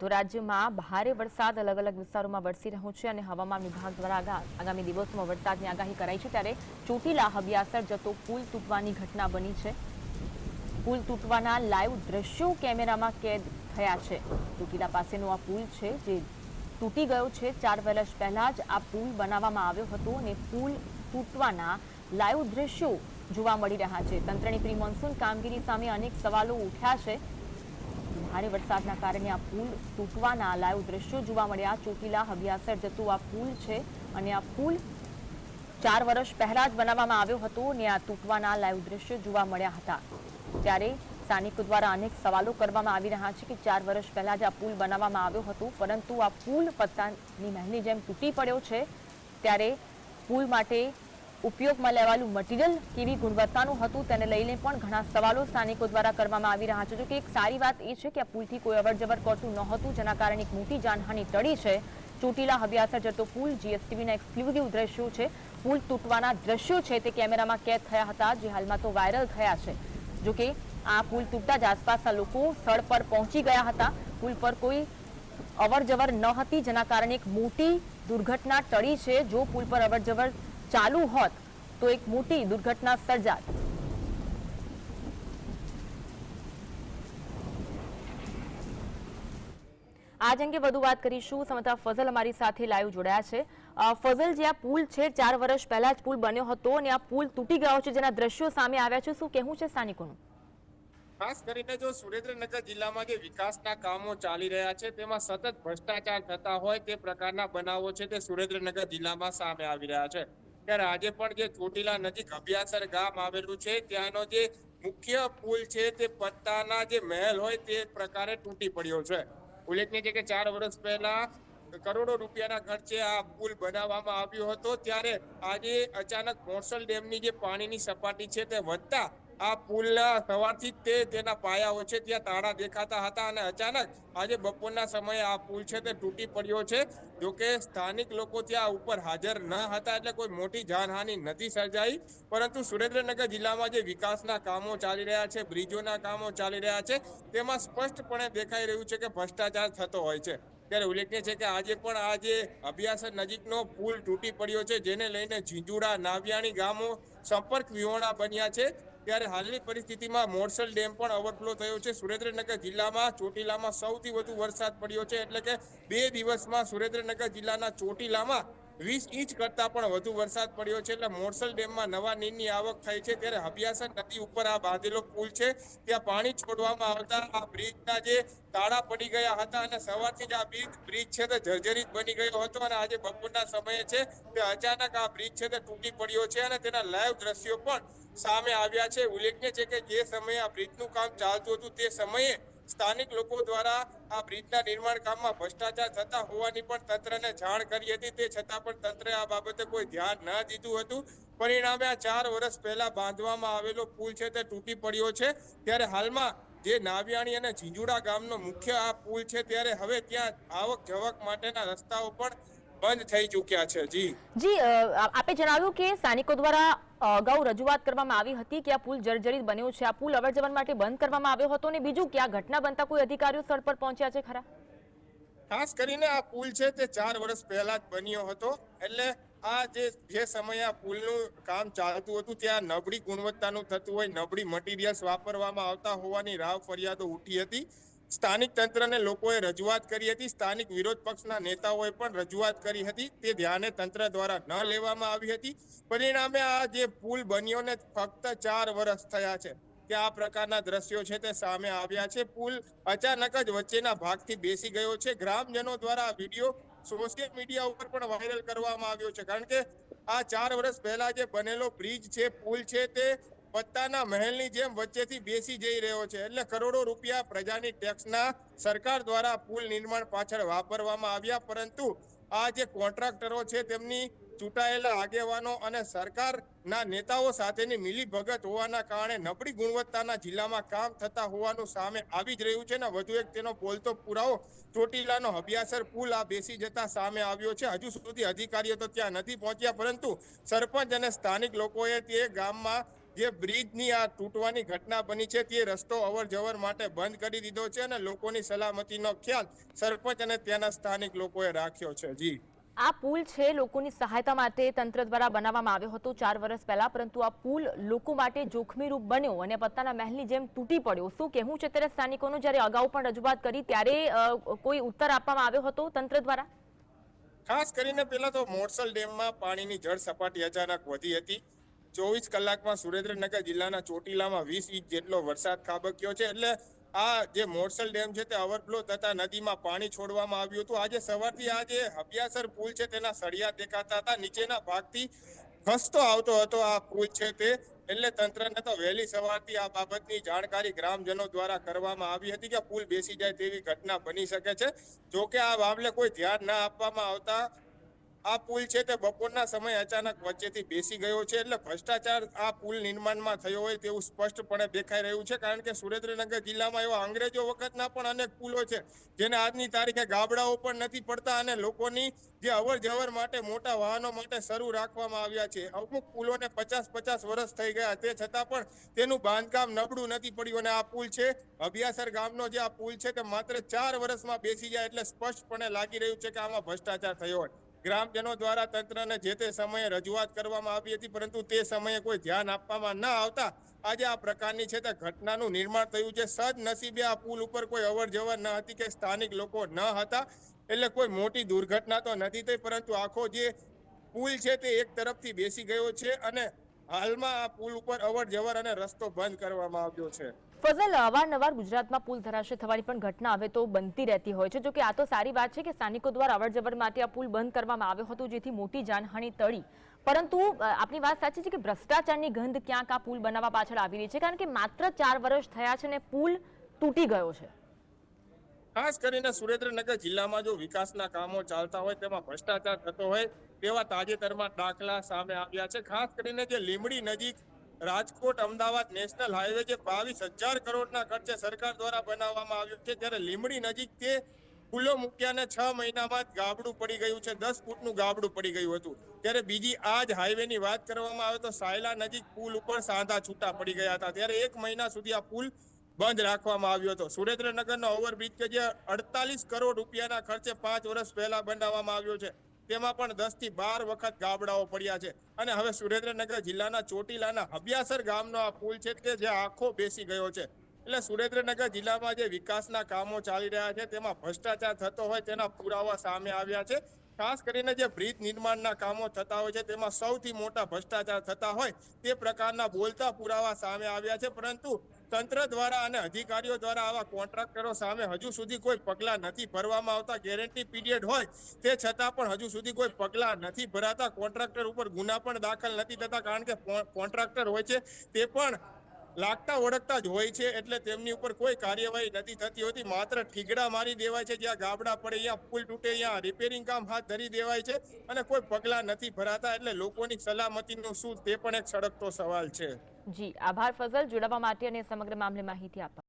તો રાજ્યમાં ભારે વરસાદ અલગ અલગ વિસ્તારોમાં વરસી રહ્યો છે અને હવામાન વિભાગ દ્વારા આગા- આગામી દિવસોમાં વરસાદની આગાહી કરાઈ છે ત્યારે ચોટીલા હબિયાસર જતો પુલ તૂટવાની ઘટના બની છે. પુલ તૂટવાના લાઈવ દ્રશ્યો કેમેરામાં કેદ થયા છે. ચોટીલા પાસેનો આ પુલ છે જે તૂટી ગયો છે. ચાર વર્ષ પહેલાં જ આ પુલ બનાવવામાં આવ્યો હતો અને પુલ તૂટવાના લાઈવ દ્રશ્યો જોવા મળી રહ્યા છે. તંત્રની પ્રી મોન્સૂન કામગીરી સામે અનેક સવાલો ઉઠ્યા છે. ભારે વરસાદના કારણે આ પુલ તૂટવાના લાઈવ દ્રશ્યો જોવા મળ્યા. ચોટીલા હબિયાસર જતું આ પુલ છે અને આ પુલ ચાર વર્ષ પહેલા જ બનાવવામાં આવ્યો હતો અને આ તૂટવાના લાઈવ દ્રશ્યો જોવા મળ્યા હતા. ત્યારે સ્થાનિકો દ્વારા અનેક સવાલો કરવામાં આવી રહ્યા છે કે ચાર વર્ષ પહેલા જ આ પુલ બનાવવામાં આવ્યો હતો, પરંતુ આ પુલ પત્તાની મહેલની જેમ તૂટી પડ્યો છે. ત્યારે પુલ માટે ઉપયોગમાં લેવાયેલું મટીરિયલ કેવી ગુણવત્તાનું હતું તેને લઈને પણ ઘણા સવાલો સ્થાનિકો દ્વારા કરવામાં આવી રહ્યા છે. જો કે એક સારી વાત એ છે કે આ પુલથી કોઈ અવરજવર કરતું નહોતું, જેના કારણે એક મોટી જાનહાનિ ટળી છે. ચોટીલા હબિયાસર જતો પુલ જીએસટીવીના એક્સક્લુઝિવ દ્રશ્યો છે. પુલ તૂટવાના દ્રશ્યો છે તે કેમેરામાં કેદ થયા હતા, જે હાલમાં તો વાયરલ થયા છે. જોકે આ પુલ તૂટતા જ આસપાસના લોકો સ્થળ પર પહોંચી ગયા હતા. પુલ પર કોઈ અવરજવર ન હતી, જેના કારણે એક મોટી દુર્ઘટના ટળી છે. જો પુલ પર અવરજવર ચાલુ હોત તો એક મોટી દુર્ઘટના સર્જાત. આજ અંગે વધુ વાત કરીશું. સમતા ફઝલ અમારી સાથે લાઈવ જોડાયા છે. ફઝલ જે આ પુલ છે, ચાર વર્ષ પહેલા જ પુલ બન્યો હતો અને આ પુલ તૂટી ગયો છે જેના દ્રશ્યો સામે આવ્યા છે. શું કહેવું છે સ્થાનિકોનું? ખાસ કરીને જો સુરેન્દ્રનગર જિલ્લામાં જે વિકાસના કામો ચાલી રહ્યા છે, તેમાં સતત ભ્રષ્ટાચાર થતા હોય તે પ્રકારના બનાવો છે તે સુરેન્દ્રનગર જિલ્લામાં સામે આવી રહ્યા છે. ત્યારે આજે પણ જે ચોટીલા નજીક અભ્યાસર ગામ આવેલું છે, ત્યાંનો જે મુખ્ય પુલ છે, તે પત્તાના જે મહેલ હોય તે પ્રકારે તૂટી પડ્યો છે. ઉલ્લેખનીય છે કે ચાર વર્ષ પહેલા કરોડો રૂપિયાના ખર્ચે આ પુલ બનાવવામાં આવ્યો હતો. ત્યારે આજે અચાનક મોરસલ ડેમની જે પાણીની સપાટી છે તે વધતા આ પુલના સવારથી તે તેના પાયાઓ છે ત્યાં તાળા દેખાતા હતા અને અચાનક આજે બપોરના સમયે આ પુલ છે તે તૂટી પડ્યો છે. જોકે સ્થાનિક લોકો ત્યાં ઉપર હાજર ન હતા એટલે કોઈ મોટી જાનહાનિ નથી સર્જાઈ. પરંતુ સુરેન્દ્રનગર જિલ્લામાં જે વિકાસના કામો ચાલી રહ્યા છે, બ્રિજોના કામો ચાલી રહ્યા છે, તેમાં સ્પષ્ટપણે દેખાઈ રહ્યું છે કે ભ્રષ્ટાચાર થતો હોય છે. ત્યારે ઉલ્લેખનીય છે કે આજે પણ આ જે અભ્યાસર નજીકનો પુલ તૂટી પડ્યો છે, જેને લઈને ઝીંઝુડા, નાવિયાણી ગામો સંપર્ક વિહોણા બન્યા છે. ત્યારે હાલની પરિસ્થિતિમાં મોરસલ ડેમ પણ ઓવરફ્લો થયો છે. સુરેન્દ્રનગર જિલ્લામાં ચોટીલામાં સૌથી વધુ વરસાદ પડ્યો છે. એટલે કે બે દિવસમાં સુરેન્દ્રનગર જિલ્લાના ચોટીલામાં વીસ ઇંચ કરતા પણ વધુ વરસાદ પડ્યો છે. એટલે મોરસલ ડેમમાં નવા નીરની આવક થઈ છે. ત્યારે હબિયાસર નદી ઉપર આ બાંધેલો પુલ છે. ત્યાં પાણી છોડવામાં આવતા આ બ્રિજના જે તાળા પડી ગયા હતા અને સવારથી જ આ બ્રિજ બ્રિજ છે તે જર્જરિત બની ગયો હતો અને આજે બપોરના સમયે છે તે અચાનક આ બ્રિજ છે તે તૂટી પડ્યો છે અને તેના લાઈવ દ્રશ્યો પણ સામે આવ્યા છે. ઉલ્લેખનીય છે કે જે સમયે આ બ્રિજનું કામ ચાલતું હતું તે સમયે સ્થાનિક લોકો દ્વારા આ બ્રિજના નિર્માણ કામમાં ભ્રષ્ટાચાર થતા હોવાની પણ તંત્રને જાણ કરી હતી. તે છતાં પણ તંત્રે આ બાબતે કોઈ ધ્યાન ન દીધું હતું. પરિણામે આ ચાર વર્ષ પહેલા બાંધવામાં આવેલો પુલ છે તે તૂટી પડ્યો છે. ત્યારે હાલમાં જે નાવિયાણી અને ઝીંઝુડા ગામનો મુખ્ય આ પુલ છે ત્યારે હવે ત્યાં આવક જવક માટેના રસ્તાઓ પણ બંધ થઈ ચૂક્યા છે. જી. જી આપે જણાવ્યું કે સ્થાનિકો દ્વારા અગાઉ રજૂઆત કરવામાં આવી હતી કે આ પુલ જર્જરિત બન્યો છે. આ પુલ અવરજવર માટે બંધ કરવામાં આવ્યો હતો અને બીજું કે આ ઘટના બનતા કોઈ અધિકારીઓ સ્થળ પર પહોંચ્યા છે ખરા? ખાસ કરીને આ પુલ છે તે ચાર વર્ષ પહેલા જ બન્યો હતો. એટલે આ જે જે સમયે આ પુલનું કામ ચાલતું હતું, ત્યાં નબળી ગુણવત્તાનું થતું હોય, નબળી મટીરિયલ્સ વાપરવામાં આવતા હોવાની રાવ ફરિયાદો ઉઠી હતી. સ્થાનિક તંત્રને લોકોએ રજૂઆત કરી હતી. સ્થાનિક વિરોધ પક્ષના નેતાઓએ પણ રજૂઆત કરી હતી તે ધ્યાને તંત્ર દ્વારા ન લેવામાં આવી હતી. પરિણામે આ જે પુલ બન્યો ફક્ત ચાર વર્ષ થયા છે કે આ પ્રકારના દ્રશ્યો છે તે સામે આવ્યા છે. પુલ અચાનક જ વચ્ચેના ભાગથી બેસી ગયો છે. ગ્રામજનો દ્વારા આ વીડિયો સોશિયલ મીડિયા ઉપર પણ વાયરલ કરવામાં આવ્યો છે. કારણ કે આ ચાર વર્ષ પહેલા જે બનેલો બ્રિજ છે, પુલ છે તે પત્તાના મહેલની જેમ વચ્ચેથી બેસી જઈ રહ્યો છે. એટલે કરોડો રૂપિયા પ્રજાની ટેક્સના સરકાર દ્વારા પુલ નિર્માણ પાછળ વાપરવામાં આવ્યા, પરંતુ આ જે કોન્ટ્રાક્ટરો છે તેમની ચૂંટાયેલા આગેવાનો અને સરકારના નેતાઓ સાથેની મિલીભગત હોવાના કારણે નબળી ગુણવત્તાના જિલ્લામાં કામ થતા હોવાનું સામે આવી જ રહ્યું છે ને વધુ એક તેનો બોલતો પુરાવો, ચોટીલાનો હબિયાસર પુલ આ બેસી જતા સામે આવ્યો છે. હજુ સુધી અધિકારીઓ તો ત્યાં નથી પહોંચ્યા, પરંતુ સરપંચ અને સ્થાનિક લોકોએ તે ગામમાં જે બ્રિજની આ તૂટવાની ઘટના બની છે તે રસ્તો અવર જવર માટે બંધ કરી દીધો છે અને લોકોની સલામતીનો ખ્યાલ સરપંચ અને ત્યાંના સ્થાનિક લોકોએ રાખ્યો છે. જી. આ પુલ છે લોકોની સહાયતા માટે તંત્ર દ્વારા બનાવવામાં આવ્યો હતો ચાર વર્ષ પહેલા પરંતુ આ પુલ લોકો માટે જોખમી રૂપ બન્યો અને પત્તાના મહેલની જેમ તૂટી પડ્યો. શું કહેવું છે ત્યારે સ્થાનિકોનું? જ્યારે અગાઉ પણ રજૂઆત કરી ત્યારે કોઈ ઉત્તર આપવામાં આવ્યો હતો તંત્ર દ્વારા? ખાસ કરીને પેલા તો મોરસલ ડેમમાં પાણીની જળ સપાટી અચાનક વધી હતી. ચોવીસ કલાકમાં સુરેન્દ્રનગર જિલ્લાના ચોટીલામાં વીસ ઇંચ જેટલો વરસાદ ખાબક્યો છે. એટલે આ જે મોરસલ ડેમ છે તે ઓવરફ્લો થતા નદીમાં પાણી છોડવામાં આવ્યું હતું. આજે સવારથી આ જે હબિયાસર પુલ છે તેના સળિયા દેખાતા હતા. નીચેના ભાગથી ખસતો આવતો હતો આ પુલ છે તે. એટલે તંત્રને તો વહેલી સવારથી આ બાબતની જાણકારી ગ્રામજનો દ્વારા કરવામાં આવી હતી કે પુલ બેસી જાય તેવી ઘટના બની શકે છે. જો કે આ મામલે કોઈ ધ્યાન ના આપવામાં આવતા આ પુલ છે તે બપોરના સમય અચાનક વચ્ચેથી બેસી ગયો છે એટલે ભ્રષ્ટાચાર આ પુલ નિર્માણમાં થયો હોય તેવું સ્પષ્ટપણે દેખાઈ રહ્યું છે કારણ કે સુરેન્દ્રનગર જિલ્લામાં એવા અંગ્રેજો વખતના પણ અનેક પુલો છે જેને આજની તારીખે ગાબડાઓ પણ નથી પડતા અને લોકોની જે અવર જવર માટે મોટા વાહનો માટે શરૂ રાખવામાં આવ્યા છે. અમુક પુલોને પચાસ પચાસ વર્ષ થઈ ગયા તે છતાં પણ તેનું બાંધકામ નબળું નથી પડ્યું અને આ પુલ છે અભિયાસર ગામનો જે આ પુલ છે તે માત્ર ચાર વર્ષમાં બેસી જાય એટલે સ્પષ્ટપણે લાગી રહ્યું છે કે આમાં ભ્રષ્ટાચાર થયો હોય. ગ્રામજનો દ્વારા તંત્રને જે તે સમયે રજૂઆત કરવામાં આવી હતી, પરંતુ તે સમયે કોઈ ધ્યાન આપવામાં ન આવતા આજે આ પ્રકારની છે તે ઘટનાનું નિર્માણ થયું છે. સદનસીબે આ પુલ ઉપર કોઈ અવર જવર ન હતી કે સ્થાનિક લોકો ન હતા, એટલે કોઈ મોટી દુર્ઘટના તો નથી થઈ, પરંતુ આખો જે પુલ છે તે એક તરફથી બેસી ગયો છે અને હાલમાં આ પુલ ઉપર અવર જવર અને રસ્તો બંધ કરવામાં આવ્યો છે. ફઝલ અવારનવાર ગુજરાતમાં પુલ ધરાશય થવાની પણ ઘટના હવે તો બનતી રહેતી હોય છે. જો કે આ તો સારી વાત છે કે સ્થાનિકો દ્વારા અવરજવર માટે આ પુલ બંધ કરવામાં આવ્યો હતો, જેથી મોટી જાનહાનિ ટળી. પરંતુ આપની વાત સાચી છે કે ભ્રષ્ટાચારની ગંધ ક્યાંક આ પુલ બનાવવા પાછળ આવી રહી છે, કારણ કે માત્ર ચાર વર્ષ થયા છે અને પુલ તૂટી ગયો છે. ખાસ કરીને સુરેન્દ્રનગર જિલ્લામાં જો વિકાસના કામો ચાલતા હોય, તેમાં ભ્રષ્ટાચાર થતો હોય, તેવા તાજેતરમાં દાખલા સામે આવ્યા છે. ખાસ કરીને જે લીમડી નજીક રાજકોટ અમદાવાદ નેશનલ હાઈવે જે બાવીસ હજાર કરોડના ખર્ચે સરકાર દ્વારા બનાવવામાં આવ્યો છે ત્યારે લીમડી નજીક તે પુલો મૂક્યાને છ મહિનામાં જ ગાબડું પડી ગયું છે, દસ ફૂટનું ગાબડું પડી ગયું હતું. ત્યારે બીજી આ જ હાઈવેની વાત કરવામાં આવે તો સાયલા નજીક પુલ ઉપર સાંધા છૂટા પડી ગયા હતા. ત્યારે એક મહિના સુધી આ પુલ બંધ રાખવામાં આવ્યો હતો. સુરેન્દ્રનગરનો ઓવરબ્રિજ કે જે અડતાલીસ કરોડ રૂપિયાના ખર્ચે પાંચ વર્ષ પહેલા બનાવવામાં આવ્યો છે. તેમાં પણ દસથી બાર વખત ગાબડાઓ પડ્યા છે. અને હવે સુરેન્દ્રનગર જિલ્લાના ચોટીલાના હબિયાસર ગામનો આ પુલ છે કે જે આખો બેસી ગયો છે. એટલે સુરેન્દ્રનગર જિલ્લામાં જે વિકાસના કામો ચાલી રહ્યા છે, તેમાં ભ્રષ્ટાચાર થતો હોય તેના પુરાવા સામે આવ્યા છે. ખાસ કરીને જે બ્રિજ નિર્માણના કામો થતા હોય છે, તેમાં સૌથી મોટા ભ્રષ્ટાચાર થતા હોય તે પ્રકારના બોલતા પુરાવા સામે આવ્યા છે. પરંતુ તંત્ર દ્વારા અને અધિકારીઓ દ્વારા આવા કોન્ટ્રાક્ટરો સામે હજુ સુધી કોઈ પગલાં નથી ભરવામાં આવતા. ગેરંટી પીરિયડ હોય તે છતાં પણ હજુ સુધી કોઈ પગલાં નથી ભરાતા. કોન્ટ્રાક્ટર ઉપર ગુના પણ દાખલ નથી થતા, કારણ કે કોન્ટ્રાક્ટર હોય છે તે પણ લાગતા ઓળખતા જ હોય છે, એટલે તેમની ઉપર કોઈ કાર્યવાહી નથી થતી હોતી. માત્ર ઠીગડા મારી દેવાય છે, જ્યાં ગાબડા પડે ત્યાં પુલ તૂટે ત્યાં રિપેરિંગ કામ હાથ ધરી દેવાય છે, અને કોઈ પગલાં નથી ભરાતા, એટલે લોકોની સલામતીનું શું તે પણ એક સડકતો સવાલ છે. જી, આભાર ફઝલ. જોડાવા માટે અને સમગ્ર મામલે માહિતી આપવા.